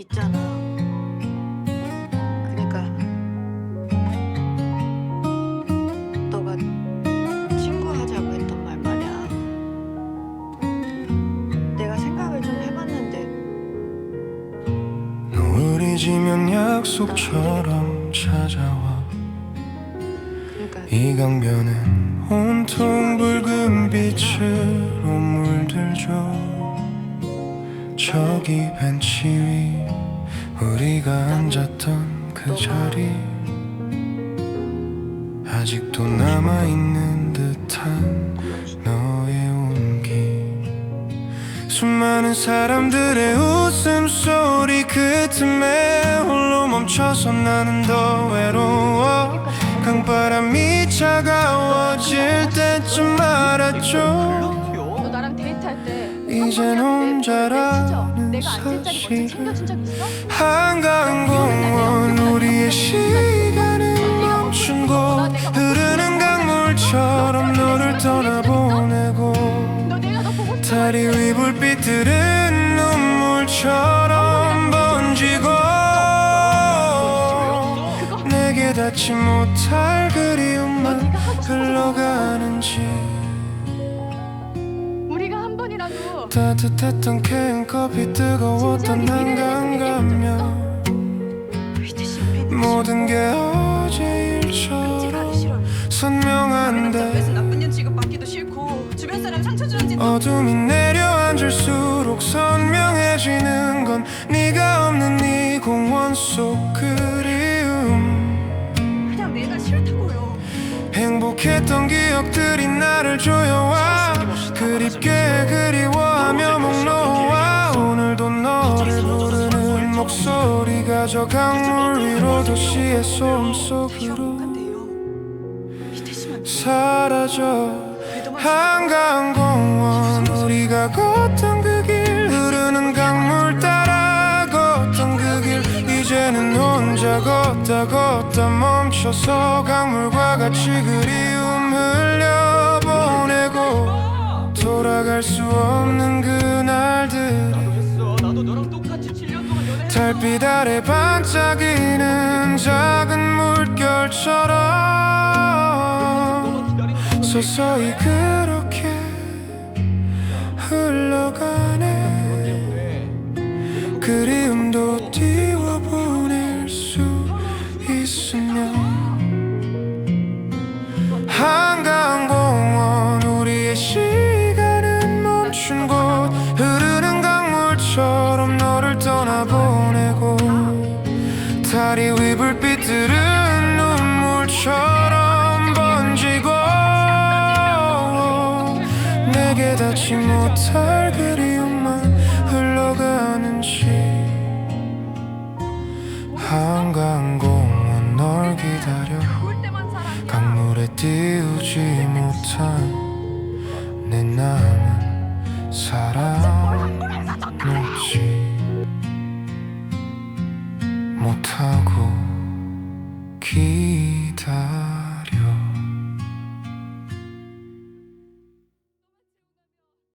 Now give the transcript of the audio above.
있잖아. 그러니까 너가 친구하자고 했던 말 말이야. 내가 생각을 좀 해봤는데 노을이 지면 약속처럼 찾아와 그러니까 이 강변은 온통 붉은 빛으로 물들죠 저기 벤치 위 우리가 앉았던 그 자리. 아직도 남아있는 듯한 너의 온기. 수많은 사람들의 웃음소리 그 틈에 홀로 멈춰서 나는 더 외로워. 강바람이 차가워질 때쯤 알았죠 이젠 혼자라는 적 있어? 한강 공원 우리의 시간을 멈춘 곳 흐르는 강물처럼 너를 떠나보내고 다리 위 불빛들은 눈물처럼 번지고 내게 닿지 못할 그리움만 흘러가는 지 따뜻했던 캔커피 뜨거웠던 한강 가면 모든 게 어제 일처럼 선명한데 그래서 나쁜 년 취급받기도 싫고 주변 사람 상처 주는지 어둠이 내려앉을수록 선명해지는 건 네가 없는 이 공원 속 그리움. 그냥 내가 싫다고요. 행복했던 기억들이 나를 조여와 그립게 저 강물 위로 도시의 소음 속으로. 밑에 심한 사라져. 한강공원 우리가 걷던 그 길 흐르는 강물 따라 걷던 그 길. 이제는 혼자 걷다 걷다 멈춰서 강물과 같이 그리움 흘려보내고 돌아갈 수 없는 그날들 달빛 아래 반짝이는 작은 물결처럼 서서히 그 깨닫지 못할 그리움만 흘러가는지. 한강공원 널 기다려. 강물에 띄우지 못한 내 남은 사랑 놓지. 못하고 기다